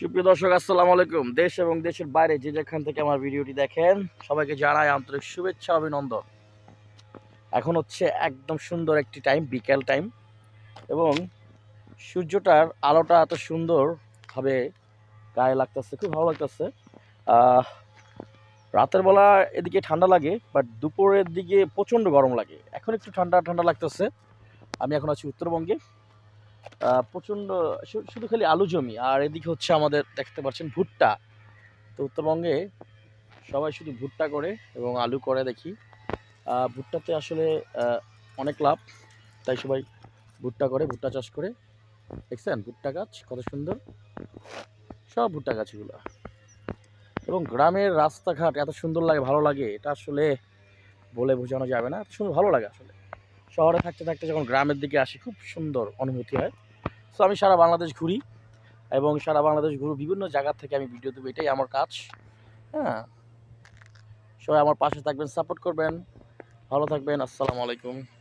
সুপ্রিয় দর্শক, আসসালামু আলাইকুম। দেশ এবং দেশের বাইরে যে যেখান থেকে আমার ভিডিওটি দেখেন, সবাইকে জানাই আন্তরিক শুভেচ্ছা, অভিনন্দন। এখন হচ্ছে একদম সুন্দর একটি টাইম বিকেল টাইম এবং সূর্যটার আলোটা এত সুন্দরভাবে গায়ে লাগতেছে, খুব ভালো লাগতেছে। রাতের বেলা এদিকে ঠান্ডা লাগে বাট দুপুরের দিকে প্রচণ্ড গরম লাগে। এখন একটু ঠান্ডা ঠান্ডা লাগতেছে। আমি এখন আছি উত্তরবঙ্গে। প্রচণ্ড শুধু খালি আলু জমি, আর এদিকে হচ্ছে আমাদের দেখতে পাচ্ছেন ভুট্টা। তো উত্তরবঙ্গে সবাই শুধু ভুট্টা করে এবং আলু করে দেখি। ভুট্টাতে আসলে অনেক লাভ। তাই সবাই ভুট্টা করে, ভুট্টা চাষ করে। দেখছেন? ভুট্টা গাছ, কত সুন্দর। সব ভুট্টা গাছগুলো। এবং গ্রামের রাস্তাঘাট এত সুন্দর লাগে, ভালো লাগে, এটা আসলে বলে বোঝানো যাবে না। সুন্দর, ভালো লাগে আসলে। শহরে থাকতে থাকতে যখন গ্রামের দিকে আসি, খুব সুন্দর অনুভূতি হয়। সো আমি সারা বাংলাদেশ ঘুরি এবং সারা বাংলাদেশ ঘুরি বিভিন্ন জায়গার থেকে আমি ভিডিও দেবো, এটাই আমার কাজ। হ্যাঁ? সবাই আমার পাশে থাকবেন সাপোর্ট করবেন। ভালো থাকবেন, আসসালামু আলাইকুম।